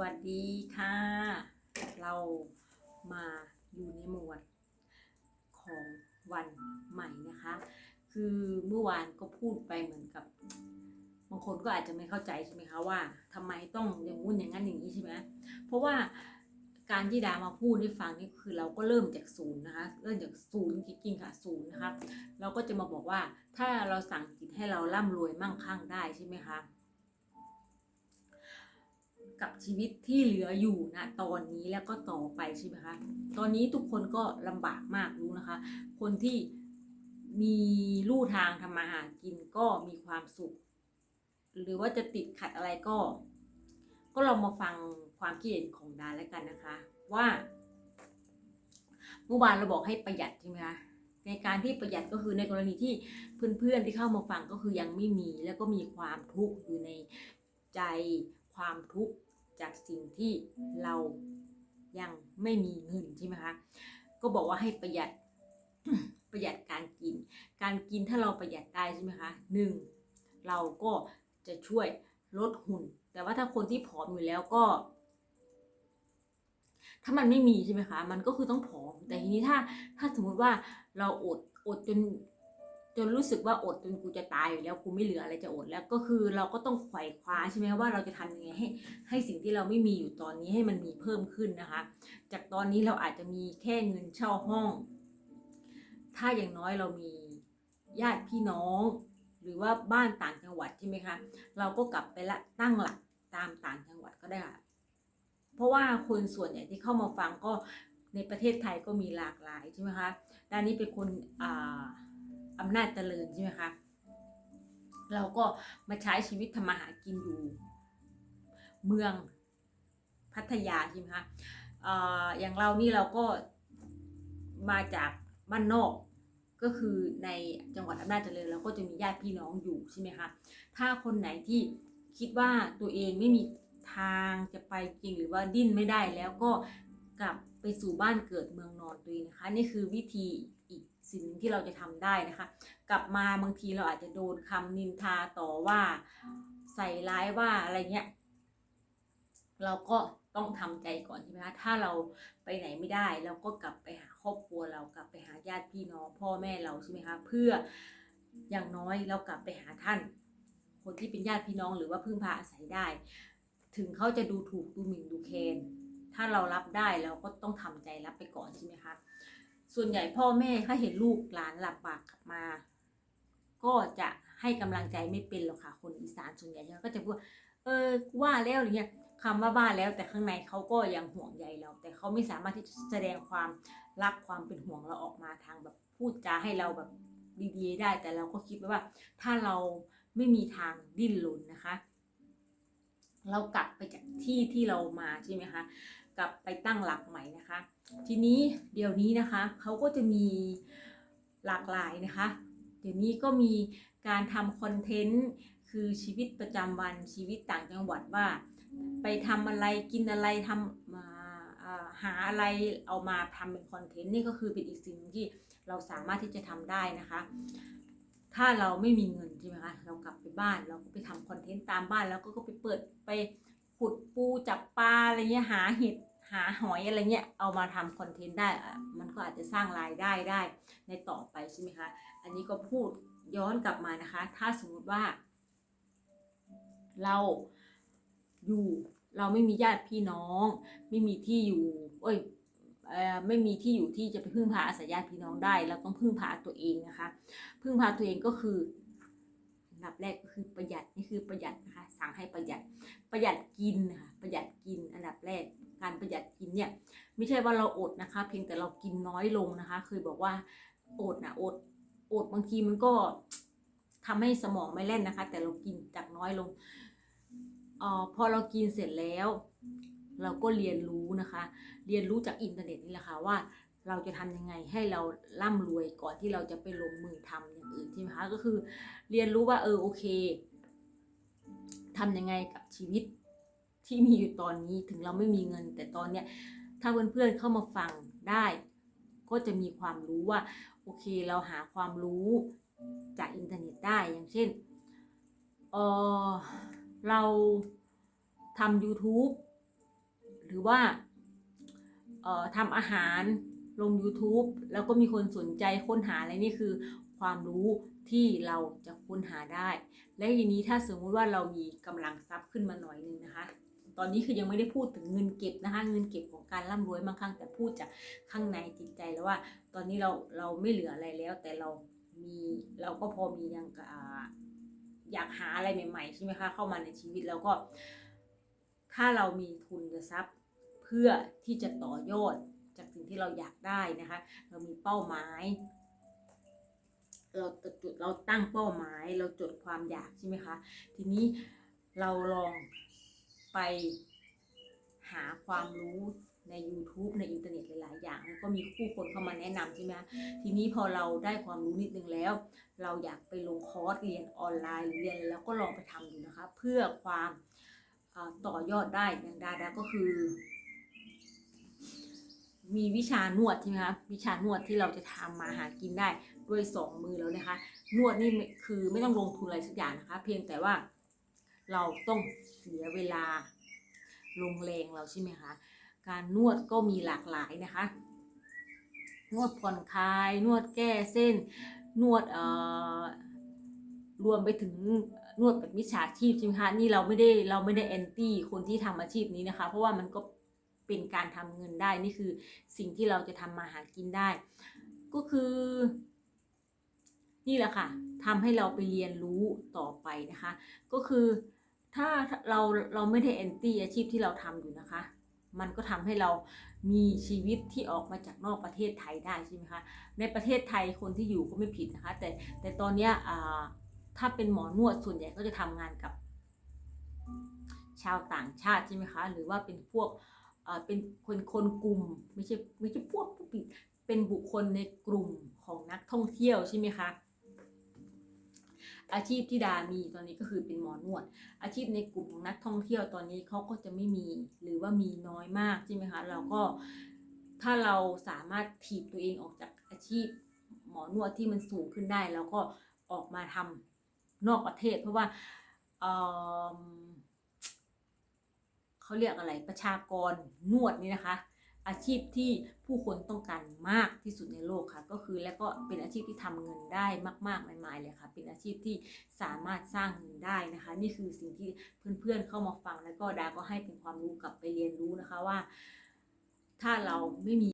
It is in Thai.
วัสดีค่ะ เรามาอยู่ในหมวดของวันใหม่นะคะ คือเมื่อวานก็พูดไปเหมือนกับบางคนก็อาจจะไม่เข้าใจใช่ไหมคะว่าทำไมต้องอย่างงู้นอย่างนั้นอย่างนี้ใช่ไหมเพราะว่าการที่ดามาพูดให้ฟังนี่คือเราก็เริ่มจากศูนย์นะคะ เริ่มจากศูนย์จริงๆค่ะศูนย์นะคะเราก็จะมาบอกว่าถ้าเราสั่งจิตให้เราร่ำรวยมั่งคั่งได้ใช่ไหมคะ กับชีวิตที่เหลืออยู่นะตอนนี้แล้วก็ต่อไปใช่ไหมคะตอนนี้ทุกคนก็ลำบากมากรู้นะคะ คนที่มีลู่ทางทำมาหากินก็มีความสุข หรือว่าจะติดขัดอะไรก็ ก็ลองมาฟังความคิดเห็นของดาแล้วกันนะคะ ว่าเมื่อวานเราบอกให้ประหยัดใช่ไหมคะในการที่ประหยัดก็คือในกรณีที่เพื่อนๆที่เข้ามาฟังก็คือยังไม่มี แล้วก็มีความทุกข์อยู่ในใจ ความทุกข์จากสิ่งที่เรายังไม่มีเงินใช่ไหมคะ ก็บอกว่าให้ประหยัดประหยัดการกิน การกินถ้าเราประหยัดได้ใช่ไหมคะหนึ่งเราก็จะช่วยลดหุ่น แต่ว่าถ้าคนที่ผอมอยู่แล้วก็ ถ้ามันไม่มีใช่ไหมคะ มันก็คือต้องผอม แต่ทีนี้ถ้าถ้าสมมุติว่าเราอดอดจน จนรู้สึกว่าอดจนกูจะตายอยู่แล้วกูไม่เหลืออะไรจะอดแล้วก็คือเราก็ต้องไขว่คว้าใช่ไหมว่าเราจะทำยังไงให้ ให้สิ่งที่เราไม่มีอยู่ตอนนี้ให้มันมีเพิ่มขึ้นนะคะ จากตอนนี้เราอาจจะมีแค่เงินเช่าห้อง ถ้าอย่างน้อยเรามีญาติพี่น้อง หรือว่าบ้านต่างจังหวัดใช่ไหมคะเราก็กลับไปละตั้งหลักตามต่างจังหวัดก็ได้ค่ะเพราะว่าคนส่วนใหญ่ที่เข้ามาฟังก็ในประเทศไทยก็มีหลากหลายใช่ไหมคะด้านนี้เป็นคนอ่า อำนาจเจริญใช่ไหมคะเราก็มาใช้ชีวิตทำมาหากินอยู่ เมืองพัทยาใช่ไหมคะออย่างเรานี่เราก็มาจากบ้านนอกก็คือในจังหวัดอำนาจเจริญเราก็จะมีญาติพี่น้องอยู่ใช่ไหมคะ ถ้าคนไหนที่คิดว่าตัวเองไม่มีทางจะไปจริงหรือว่าดิ้นไม่ได้แล้วก็กลับไปสู่บ้านเกิดเมืองนอนตัวเองนะคะ นี่คือวิธี สิ่งหนึ่งที่เราจะทำได้นะคะ กลับมาบางทีเราอาจจะโดนคำนินทาต่อว่า ใส่ร้ายว่าอะไรเงี้ย เราก็ต้องทำใจก่อนใช่ไหมคะถ้าเราไปไหนไม่ได้เราก็กลับไปหาครอบครัวเรากลับไปหาญาติพี่น้องพ่อแม่เราใช่ไหมคะเพื่ออย่างน้อยเรากลับไปหาท่าน คนที่เป็นญาติพี่น้องหรือว่าพึ่งพาอาศัยได้ ถึงเขาจะดูถูกดูหมิ่นดูแคนถ้าเรารับได้เราก็ต้องทำใจรับไปก่อนใช่ไหมคะ ส่วนใหญ่พ่อแม่ถ้าเห็นลูกหลานหลับปากกลับมา ก็จะให้กำลังใจไม่เป็นหรอกค่ะ คนอีสานส่วนใหญ่เขาก็จะพูดเออว่าแล้วอะไรเงี้ยคำว่าบ้าแล้วแต่ข้างในเขาก็ยังห่วงใยเราแต่เขาไม่สามารถที่จะแสดงความรักความเป็นห่วงเราออกมาทางแบบพูดจาให้เราแบบดีๆได้ แต่เราก็คิดไว้ว่า ถ้าเราไม่มีทางดิ้นรนนะคะ เรากลับไปจากที่ที่เรามาใช่ไหมคะ กลับไปตั้งหลักใหม่นะคะ ทีนี้เดี๋ยวนี้นะคะเขาก็จะมีหลากหลายนะคะ เดี๋ยวนี้ก็มีการทำคอนเทนต์คือชีวิตประจำวันชีวิตต่างจังหวัดว่า ไปทำอะไรกินอะไรทำหาอะไรเอามาทำเป็นคอนเทนต์นี่ก็คือเป็นอีกสิ่งที่เราสามารถที่จะทำได้นะคะ ถ้าเราไม่มีเงินใช่ไหมคะเรากลับไปบ้านเราก็ไปทำคอนเทนต์ตามบ้านแล้วก็ไปเปิดไปขุดปูจับปลาอะไรเงี้ยหาเห็ด หาหอยอะไรเงี้ยเอามาทำคอนเทนต์ได้มันก็อาจจะสร้างรายได้ได้ในต่อไปใช่ไหมคะ อันนี้ก็พูดย้อนกลับมานะคะ ถ้าสมมติว่า เราอยู่เราไม่มีญาติพี่น้อง ไม่มีที่อยู่เอ้ยไม่มีที่อยู่ที่จะไปพึ่งพาอาศัยญาติพี่น้องได้ เราต้องพึ่งพาตัวเองนะคะ พึ่งพาตัวเองก็คือ อันดับแรกก็คือประหยัดนี่คือประหยัดนะคะสั่งให้ประหยัดประหยัดกินนะคะประหยัดกินอันดับแรกการประหยัดกินเนี่ยไม่ใช่ว่าเราอดนะคะ เพียงแต่เรากินน้อยลงนะคะ เคยบอกว่าอดนะอดอดบางทีมันก็ทำให้สมองไม่เล่นนะคะ แต่เรากินจากน้อยลงออพอเรากินเสร็จแล้ว เราก็เรียนรู้นะคะ เรียนรู้จากอินเทอร์เน็ตนี่แหละค่ะว่า เราจะทำยังไงให้เราร่ำรวยก่อนที่เราจะไปลงมือทำอย่างอื่นใช่ไหมคะก็คือเรียนรู้ว่าเออโอเคทำยังไงกับชีวิตที่มีอยู่ตอนนี้ถึงเราไม่มีเงิน แต่ตอนเนี้ยถ้าเพื่อนๆเข้ามาฟังได้ ก็จะมีความรู้ว่าโอเคเราหาความรู้จากอินเทอร์เน็ตได้อย่างเช่นเออเราทำ YouTube หรือว่าเออทำอาหาร ลง YouTube แล้วก็มีคนสนใจค้นหาอะไรนี่คือ ความรู้ที่เราจะค้นหาได้ และทีนี้ถ้าสมมุติว่าเรามีกำลังทรัพย์ขึ้นมาหน่อยนึงนะคะ ตอนนี้คือยังไม่ได้พูดถึงเงินเก็บนะคะ เงินเก็บของการร่ำรวยบางครั้งแต่พูดจากข้างในจิตใจแล้วว่า ตอนนี้เราเราไม่เหลืออะไรแล้ว แต่เรามีเราก็พอมียังอยากหาอะไรใหม่ๆใช่ไหมคะเข้ามาในชีวิตแล้วก็ ถ้าเรามีทุนทรัพย์เพื่อที่จะต่อยอด จากสิ่งที่เราอยากได้นะคะ เรามีเป้าหมาย เราจุดเราตั้งเป้าหมาย เราจดความอยากใช่ไหมคะทีนี้เราลองไปหาความรู้ใน YouTube ในอินเทอร์เน็ตหลาย ๆ อย่างแล้วก็มีผู้คนเข้ามาแนะนำใช่ไหมคะทีนี้พอเราได้ความรู้นิดนึงแล้ว เราอยากไปลงคอร์สเรียนออนไลน์เรียนแล้วก็ลองไปทำดูนะคะ เพื่อความต่อยอดได้อย่างดาดาก็คือ มีวิชานวดใช่ไหมคะวิชานวดที่เราจะทำมาหากินได้ด้วยสองมือแล้วนะคะ นวดนี่คือไม่ต้องลงทุนอะไรสักอย่างนะคะ เพียงแต่ว่าเราต้องเสียเวลาลงแรงเราใช่ไหมคะการนวดก็มีหลากหลายนะคะ นวดผ่อนคลายนวดแก้เส้น นวดเอ่อรวมไปถึงนวดแบบมิจฉาชีพใช่ไหมคะนี่เราไม่ได้เราไม่ได้แอนตี้คนที่ทำอาชีพนี้นะคะ เพราะว่ามันก็ เป็นการทำเงินได้นี่คือสิ่งที่เราจะทำมาหากินได้ ก็คือ นี่แหละค่ะทำให้เราไปเรียนรู้ต่อไปนะคะ ก็คือถ้าเราเราไม่ได้แอนตี้อาชีพที่เราทำอยู่นะคะ มันก็ทำให้เรามีชีวิตที่ออกมาจากนอกประเทศไทยได้ใช่ไหมคะในประเทศไทยคนที่อยู่ก็ไม่ผิดนะคะ แต่แต่ตอนเนี้ยถ้าเป็นหมอนวดส่วนใหญ่ก็จะทำงานกับชาวต่างชาติใช่ไหมคะ หรือว่าเป็นพวก เอ่อเป็นคนคนกลุ่มไม่ใช่ไม่ใช่พวกผู้ผิดเป็นบุคคลในกลุ่มของนักท่องเที่ยวใช่ไหมคะอาชีพที่ดามีตอนนี้ก็คือเป็นหมอนวด อาชีพในกลุ่มของนักท่องเที่ยวตอนนี้เขาก็จะไม่มีหรือว่ามีน้อยมากใช่ไหมคะเราก็ถ้าเราสามารถถีบตัวเองออกจากอาชีพหมอนวดที่มันสูงขึ้นได้แล้วก็ออกมาทำนอกประเทศ เพราะว่า เขาเรียกอะไรประชากรนวดนี่นะคะ อาชีพที่ผู้คนต้องการมากที่สุดในโลกค่ะ ก็คือและก็เป็นอาชีพที่ทำเงินได้มากๆมายๆเลยค่ะ เป็นอาชีพที่สามารถสร้างเงินได้นะคะ นี่คือสิ่งที่เพื่อนๆเข้ามาฟังแล้วก็ดาก็ให้เป็นความรู้กลับไปเรียนรู้นะคะว่า ถ้าเราไม่มี